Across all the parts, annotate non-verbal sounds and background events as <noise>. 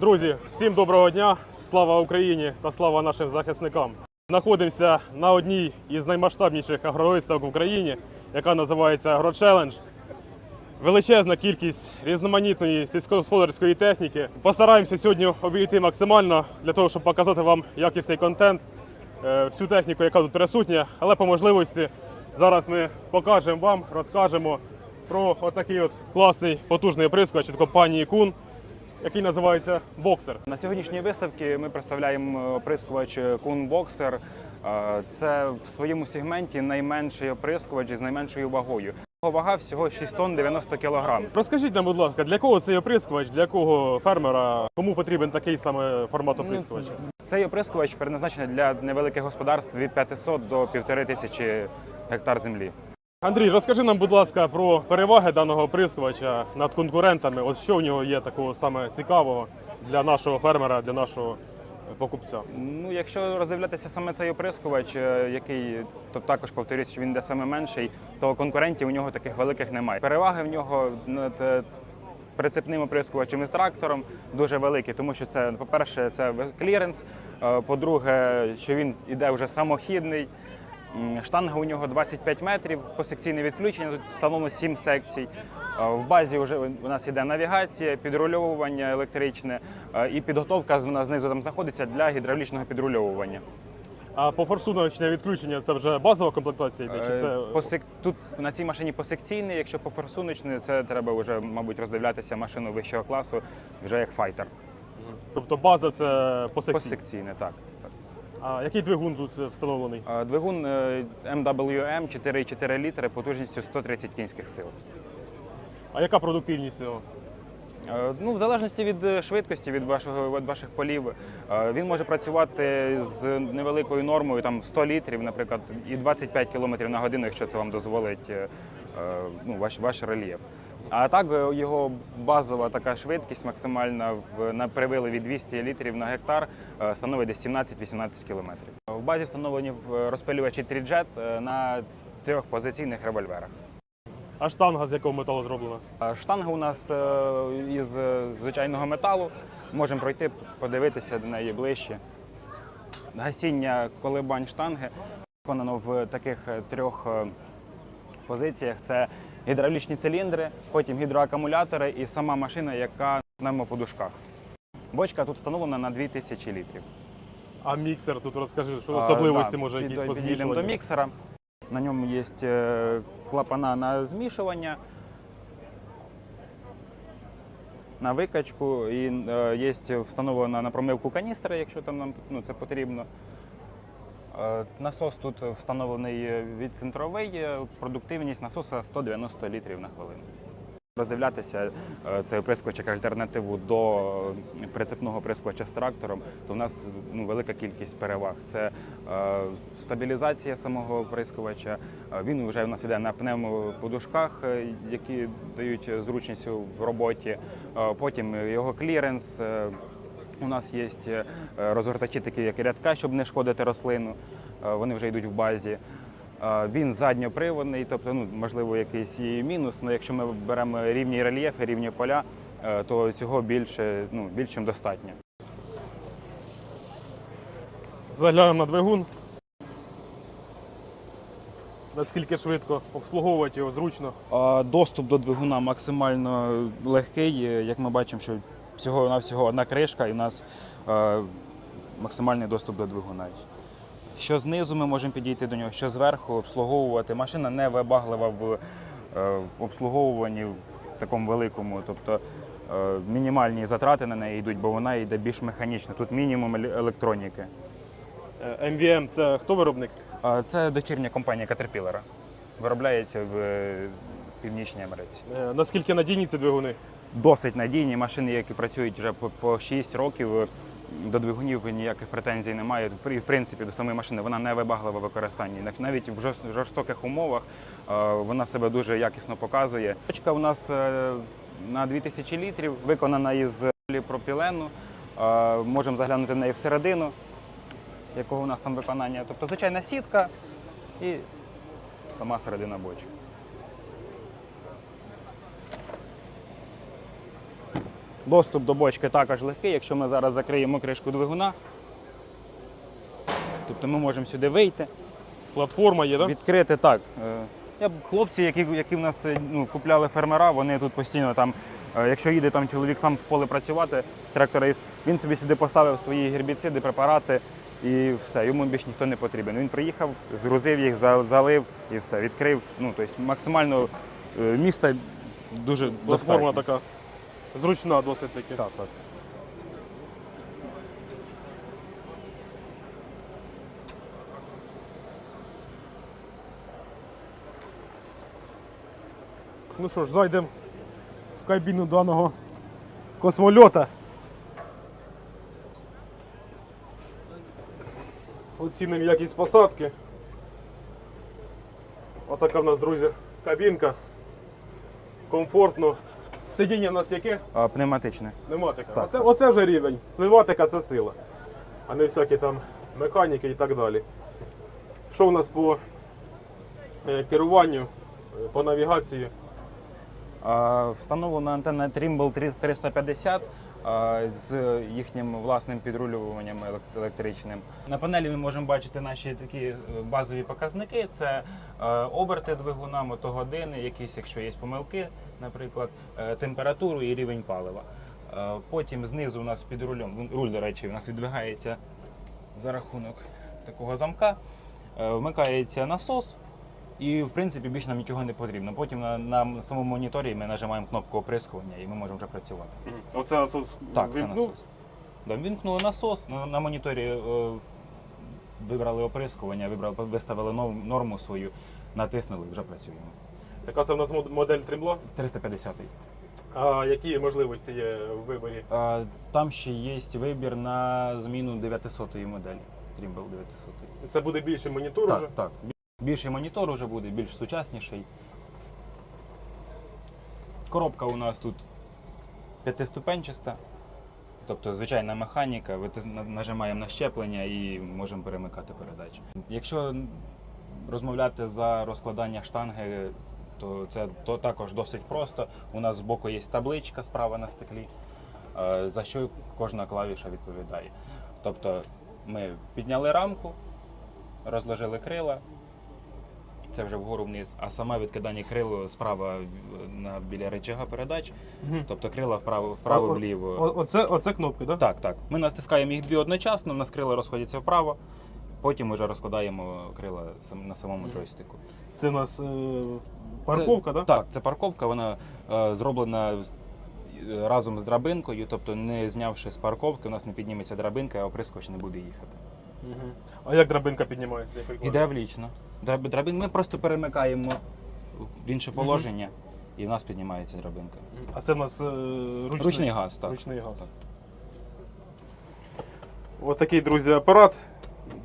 Друзі, всім доброго дня! Слава Україні та слава нашим захисникам! Знаходимося на одній із наймасштабніших агровиставок в Україні, яка називається «Агрочелендж». Величезна кількість різноманітної сільськогосподарської техніки. Постараємося сьогодні обійти максимально для того, щоб показати вам якісний контент, е, всю техніку, яка тут присутня. Але по можливості зараз ми покажемо вам, розкажемо про отакий от класний потужний оприскувач від компанії Кун, який називається Боксер. На сьогоднішній виставці ми представляємо оприскувач Kun Boxer. Е, Це в своєму сегменті найменший оприскувач з найменшою вагою. Його вага всього 6 тонн 90 кг. Розкажіть нам, будь ласка, для кого цей оприскувач, для кого фермера, кому потрібен такий саме формат оприскувача? Цей оприскувач передназначений для невеликих господарств від 500 до 1500 гектар землі. Андрій, розкажи нам, будь ласка, про переваги даного оприскувача над конкурентами. От що в нього є такого саме цікавого для нашого фермера, для нашого покупця. Ну, якщо роздивлятися саме цей оприскувач, е, який то також повторюсь, що він де саме менший, то конкурентів у нього таких великих немає. Переваги в нього над е, прицепним оприскувачем із трактором дуже великі, тому що це, по-перше, це кліренс, по-друге, що він іде вже самохідний. Штанга у нього 25 метрів, посекційне відключення, тут встановлено 7 секцій. Е, В базі вже у нас іде навігація, підрульовування електричне е, і підготовка вона знизу там знаходиться для гідравлічного підрульовування. А по форсуночне відключення це вже базова комплектація йде? Чи Е, це посек- Тут на цій машині посекційний, якщо по форсуночне, це треба вже, мабуть, роздивлятися машину вищого класу, вже як файтер. тобто база це посекційна? Посекційне, так. А який двигун тут встановлений? Е, Двигун е, MWM 4,4 літри потужністю 130 кінських сил. А яка продуктивність цього? Е, Ну, в залежності від е, швидкості, від вашого від ваших полів, е, він може працювати з невеликою нормою, там 100 літрів, наприклад, і 25 км на годину, якщо це вам дозволить е, е, ну, ваш, ваш рельєф. А так е, його базова така швидкість максимальна в на привиливі 200 літрів на гектар е, становить десь 17-18 км. В базі встановлені е, розпилювачі тріджет на трьох позиційних револьверах. А штанга з якого металу зроблена? Штанга у нас із звичайного металу. Можемо пройти, подивитися до неї ближче. Гасіння колебань штанги виконано в таких трьох позиціях: це гідравлічні циліндри, потім гідроакумулятори і сама машина, яка на пневмоподушках. Бочка тут встановлена на 2000 літрів. А міксер тут розкажи, що особливості да, може під- якісь по Підійдемо до міксера. На ньому є е, клапана на змішування, на викачку і е, є встановлена на промивку каністри, якщо там нам ну, це потрібно. Е, Насос тут встановлений відцентровий, е, продуктивність насоса 190 літрів на хвилину. Роздивлятися е, цей оприскувач як альтернативу до прицепного оприскувача з трактором, то в нас ну, велика кількість переваг. Це е, стабілізація самого оприскувача. Е, Він вже у нас іде на пневмоподушках, які дають зручність в роботі. Потім його кліренс. У нас є е, розгортачі такі, як і рядка, щоб не шкодити рослину. Е, Вони вже йдуть в базі. Е, Він задньоприводний, тобто, ну, можливо, якийсь і мінус, але якщо ми беремо рівні рельєфи, рівні поля, то цього більше, ну, більш достатньо. Заглянемо на двигун. Наскільки швидко обслуговувати його зручно. Доступ до двигуна максимально легкий. Як ми бачимо, що всього на всього одна кришка і у нас е, максимальний доступ до двигуна. Що знизу ми можемо підійти до нього, що зверху обслуговувати. Машина не вибаглива в е, обслуговуванні в такому великому. Тобто е, мінімальні затрати на неї йдуть, бо вона йде більш механічно. Тут мінімум електроніки. Е, MVM це хто виробник? А Це дочірня компанія Caterpillar. Виробляється в е, Північній Америці. Е, Наскільки надійні ці двигуни? Досить надійні машини, які працюють вже по, по 6 років. е, До двигунів ніяких претензій немає. І в принципі до самої машини вона не вибаглива в використанні. Навіть в жорстоких умовах е, вона себе дуже якісно показує. Точка у нас е, на 2000 літрів, виконана із поліпропілену. Можемо заглянути в неї всередину, якого у нас там виконання. Тобто звичайна сітка і сама середина бочки. Доступ до бочки також легкий, якщо ми зараз закриємо кришку двигуна. Тобто ми можемо сюди вийти, Платформа є, так? відкрити так. е, Я хлопці, які, які в нас е, ну, купляли фермера, вони тут постійно там, е, якщо їде там чоловік сам в поле працювати, тракторист, він собі сюди поставив свої гербіциди, препарати і все, йому більш ніхто не потрібен. Він приїхав, згрузив їх, залив і все, відкрив. Ну, тобто максимально міста дуже Платформа достатньо. така зручна досить таки. Так, так. Ну що ж, зайдемо в кабіну даного космольота. Оцінимо якість посадки. Отака в нас, друзі, кабінка. Комфортно. Сидіння в нас яке? А, пневматичне. Пневматика. Так. Оце, оце вже рівень. Пневматика це сила, а не всякі там механіки і так далі. Що в нас по е, керуванню, е, по навігації? Встановлена антенна Trimble 350 з їхнім власним підрулюванням електричним. На панелі ми можемо бачити наші такі е, базові показники: це е, оберти двигуна, мотогодини, якісь, якщо є помилки, наприклад, е, температуру і рівень палива. Потім знизу у нас під рулем, руль, до речі, у нас відвигається за рахунок такого замка. Вмикається насос, і в принципі більше нам нічого не потрібно. Потім на, на самому моніторі ми нажимаємо кнопку оприскування і ми можемо вже працювати. Оце насос Так, це вимкнув. насос. Да, вімкнули насос, на, на моніторі е, вибрали оприскування, вибрали, виставили нов- норму свою, натиснули, вже працюємо. Яка це в нас мод- модель тримбла? 350 А які можливості є в виборі? А, Там ще є вибір на зміну 900-ї моделі. Trimble 900. Це буде більше монітор Так, уже? так. Більший монітор вже буде, більш сучасніший. Коробка у нас тут п'ятиступенчаста. Тобто звичайна механіка, нажимаємо на щеплення і можемо перемикати передачі. Якщо розмовляти за розкладання штанги, то це то також досить просто. У нас збоку є табличка справа на стеклі, е, за що кожна клавіша відповідає. Тобто ми підняли рамку, розложили крила, це вже вгору вниз, а саме відкидання крил справа на біля рычага передач, тобто крила вправо, вправо О- вліво. О- Оце, оце кнопки, так? Так, так. Ми натискаємо їх дві одночасно, у нас крила розходяться вправо, потім вже розкладаємо крила сам- на самому джойстику. Це у нас е, парковка, так? Так, це парковка, вона е, зроблена е, разом з драбинкою, тобто не знявши з парковки, у нас не підніметься драбинка, а оприскувач не буде їхати. Угу. А як драбинка піднімається? Як? Гідравлічно. Драб- Драбин, ми просто перемикаємо в інше положення, і в нас піднімається драбинка. А це в нас е, ручний, Ручний газ, так. Ручний газ. Так. Ось такий, друзі, апарат.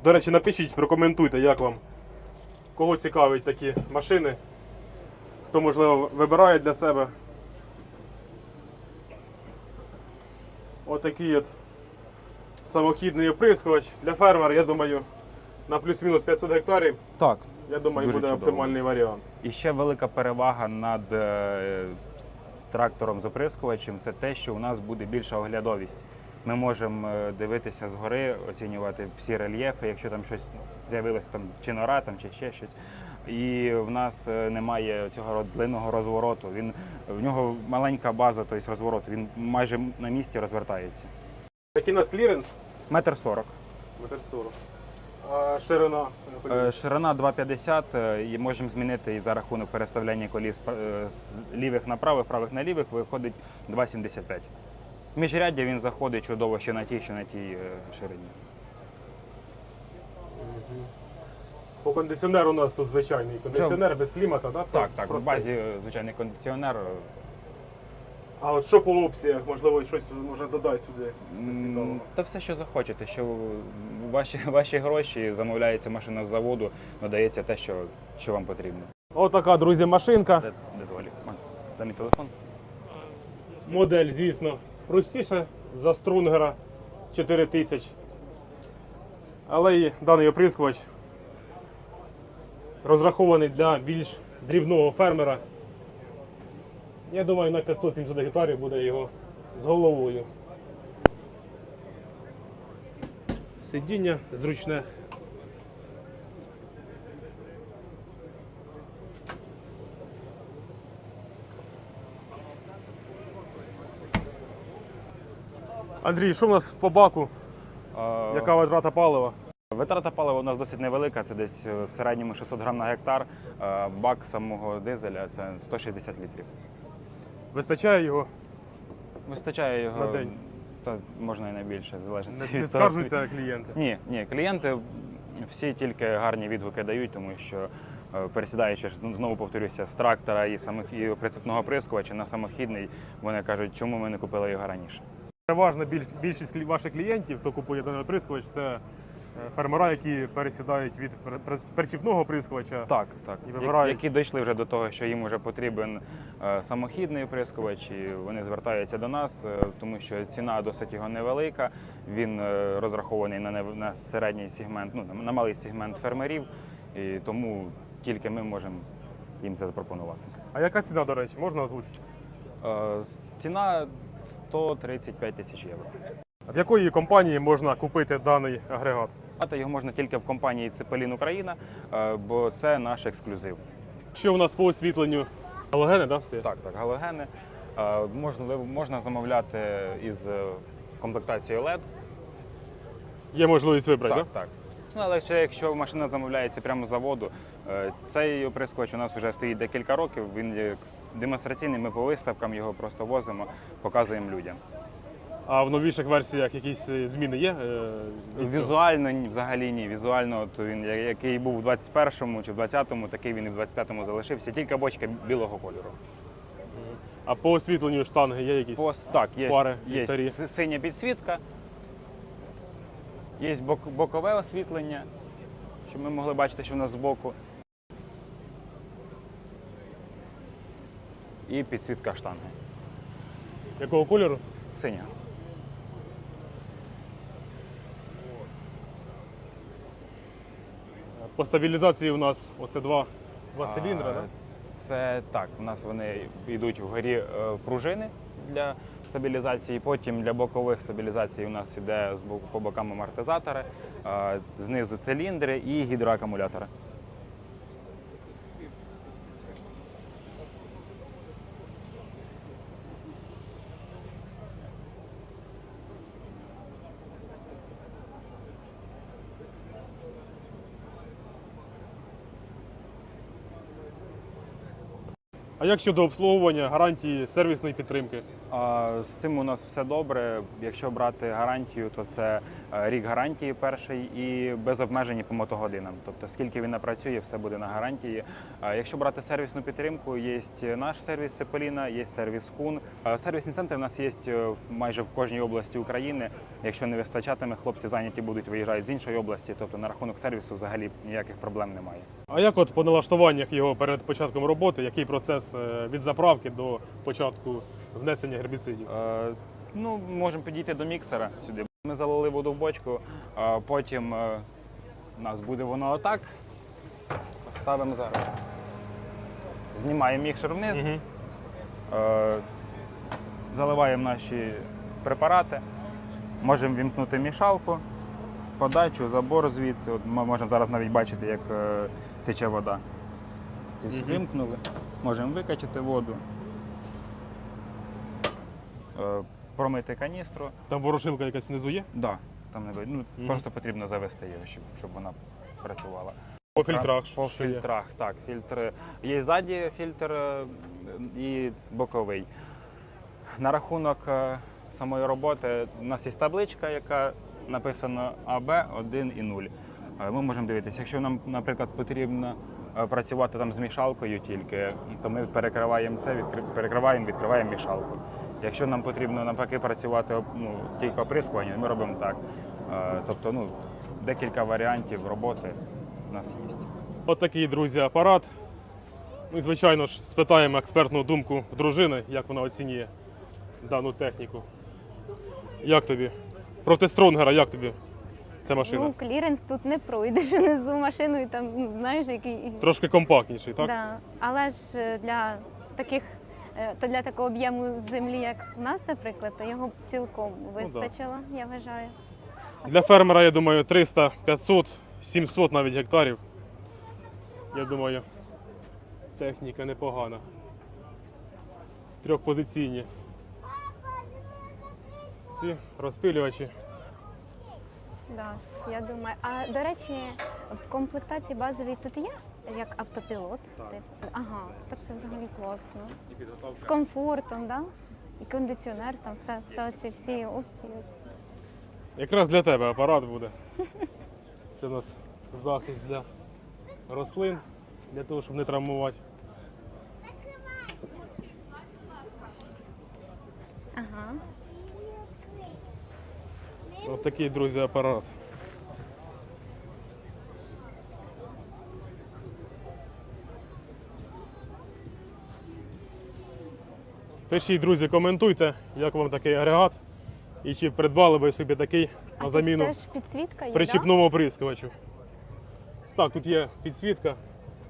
До речі, напишіть, прокоментуйте, як вам. Кого цікавить такі машини. Хто, можливо, вибирає для себе. Отакий от самохідний оприскувач для фермера, я думаю, на плюс-мінус 500 гектарів, Так. я думаю, Дуже буде чудово. оптимальний варіант. І ще велика перевага над е, с- трактором з оприскувачем це те, що у нас буде більша оглядовість. Ми можемо е, дивитися згори, оцінювати всі рельєфи, якщо там щось з'явилось там чи нора, там чи ще щось. І в нас е, немає цього ро- длинного розвороту. Він в нього маленька база, тобто розвороту. Він майже на місці розвертається. Який у нас кліренс? Метр сорок. Метр 40. А ширина? Е, Ширина 2,50 е, і можемо змінити і за рахунок переставляння коліс е, з лівих на правих, правих на лівих виходить 2,75. Міжряддя він заходить чудово що на тій, що на тій е, ширині. По кондиціонеру у нас тут звичайний кондиціонер без клімата, да? Так, так, в Простий. базі е, звичайний кондиціонер. е, А от що по опціях, можливо, щось може додати сюди. м. Та все, що захочете, що ваші, <laughs> ваші гроші замовляється машина з заводу, надається те, що, що вам потрібно. Отака, друзі, машинка. Де, де Дай мій телефон. Модель, звісно, простіша за струнгера 4000. Але і даний оприскувач розрахований для більш дрібного фермера. Я думаю, на 500-700 гектарів буде його з головою. Сидіння зручне. Андрій, що в нас по баку? Яка витрата палива? Витрата палива у нас досить невелика, це десь е, в середньому 600 грам на гектар. Е, Бак самого дизеля це 160 літрів. Вистачає його? Вистачає його На день? Та можна і на більше, в залежності Не, не від того, скаржуються клієнти. Ні, ні, клієнти всі тільки гарні відгуки дають, тому що е, пересідаючи ну, знову повторюся, з трактора і самих і прицепного прискувача на самохідний, вони кажуть, чому ми не купили його раніше. Переважна біль- більшість клі- ваших клієнтів, хто купує даний прискувач, це фермера, які пересідають від пер- пер- перечіпного прискувача. Так, так. І вибирають. Які дійшли вже до того, що їм вже потрібен е, самохідний прискувач, і вони звертаються до нас, е, тому що ціна досить його невелика. Він е, розрахований на, на середній сегмент, ну на- малий сегмент фермерів, і тому тільки ми можемо їм це запропонувати. А яка ціна, до речі, можна озвучити? Е, Ціна 135 тисяч євро. В якої компанії можна купити даний агрегат? Мати його можна тільки в компанії Цепелін Україна, е, бо це наш ексклюзив. Що у нас по освітленню? Галогени, да, стоять? Так, так, галогени. Е, Можна, можна замовляти із е, комплектацією LED. Є можливість вибрати, Так, так. Ну, але ще якщо машина замовляється прямо з заводу, цей оприскувач у нас вже стоїть декілька років. Він демонстраційний, ми по виставкам його просто возимо, показуємо людям. А в новіших версіях якісь е, зміни є? е? Візуально ні, взагалі ні. Візуально, от він який був у 21-му чи в 20-му, такий він і в 25-му залишився. Тільки бочка білого кольору. А по освітленню штанги є якісь? Пос, так, є, Фари, є синя підсвітка, є бок, бокове освітлення, щоб ми могли бачити, що в нас збоку. І підсвітка штанги. Якого кольору? Синя. По стабілізації у нас оце два, два циліндри, да? Це так. У нас вони йдуть вгорі е, пружини для стабілізації. Потім для бокових стабілізацій у нас іде з боку- по бокам амортизатори, е, знизу циліндри і гідроакумулятори. А як щодо обслуговування, гарантії, сервісної підтримки? А, З цим у нас все добре. Якщо брати гарантію, то це е, рік гарантії перший і без обмежень по мотогодинам. Тобто, скільки він напрацює, все буде на гарантії. А Якщо брати сервісну підтримку, є наш сервіс Сеполіна, є сервіс Кун. Сервісні центри у нас є е, в- майже в кожній області України. Якщо не вистачатиме, хлопці зайняті будуть виїжджають з іншої області. Тобто на рахунок сервісу взагалі ніяких проблем немає. А як от по налаштуваннях його перед початком роботи, який процес е, від заправки до початку внесення гербіцидів? Е, Ну, можемо підійти до міксера сюди. Ми залили воду в бочку, а потім е, у нас буде воно отак. Ставимо зараз. Знімаємо міксер вниз, Мгм. е, заливаємо наші препарати, можемо вімкнути мішалку, подачу, забор звідси. От ми можемо зараз навіть бачити, як е, тече вода. Тобто Мгм. Вимкнули, можемо викачати воду. Е, Промити каністру. Там ворошилка якась внизу є? Да, там не ви- ну, Мгм. просто потрібно завести її, щоб, щоб вона працювала. По фільтрах. По що є? фільтрах, так, фільтри. Є ззаді фільтр е, і боковий. На рахунок е, самої роботи у нас є табличка, яка написано АБ 1 і 0. Е, Ми можемо дивитися, якщо нам, наприклад, потрібно е, працювати там з мішалкою тільки, то ми перекриваємо це, відкри- перекриваємо, відкриваємо мішалку. Якщо нам потрібно навпаки працювати ну, тільки оприскування, ми робимо так. Е, Тобто, ну, декілька варіантів роботи у нас є. От такий, друзі, апарат. І, звичайно ж, спитаємо експертну думку дружини, як вона оцінює дану техніку. Як тобі? Проти Стронгера, як тобі ця машина? Ну, кліренс тут не пройдеш <laughs> внизу машиною, там ну, знаєш, який. Трошки компактніший, так? Да. Але ж е, для таких е, то для такого об'єму землі, як у нас, наприклад, то його б цілком Ну да. вистачило, я вважаю. Для фермера, я думаю, 300, 500, 700 навіть гектарів. Я думаю, техніка непогана. Трьохпозиційні. Ці розпилювачі. Да, я думаю. А до речі, в комплектації базовій тут є як автопілот. Так. Типу? Ага, так це взагалі класно. І підготовка. З комфортом, да? І кондиціонер, там все, все ці всі опції. Якраз для тебе апарат буде. Це у нас захист для рослин, для того, щоб не травмувати. Ага. Такий, друзі, апарат. Пишіть, друзі, коментуйте, як вам такий агрегат і чи придбали ви собі такий на заміну теж підсвітка є, причіпному оприскувачу. Так, тут є підсвітка.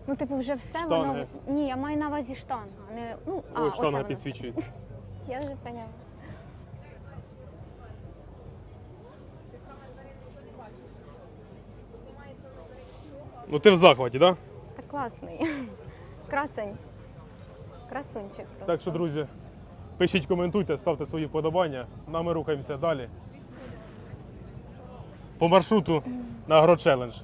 Ну, типу, вже все Штанги. воно. Ні, я маю на увазі штанга. Не... Ну, а, Ось оце штанга воно. підсвічується. <laughs> Я вже поняла. Ну ти в захваті, так? Да? Так класний. <laughs> Красень. Красунчик. просто. Так що, друзі, пишіть, коментуйте, ставте свої вподобання. Ну, а ми рухаємося далі. По маршруту на AgroChallenge.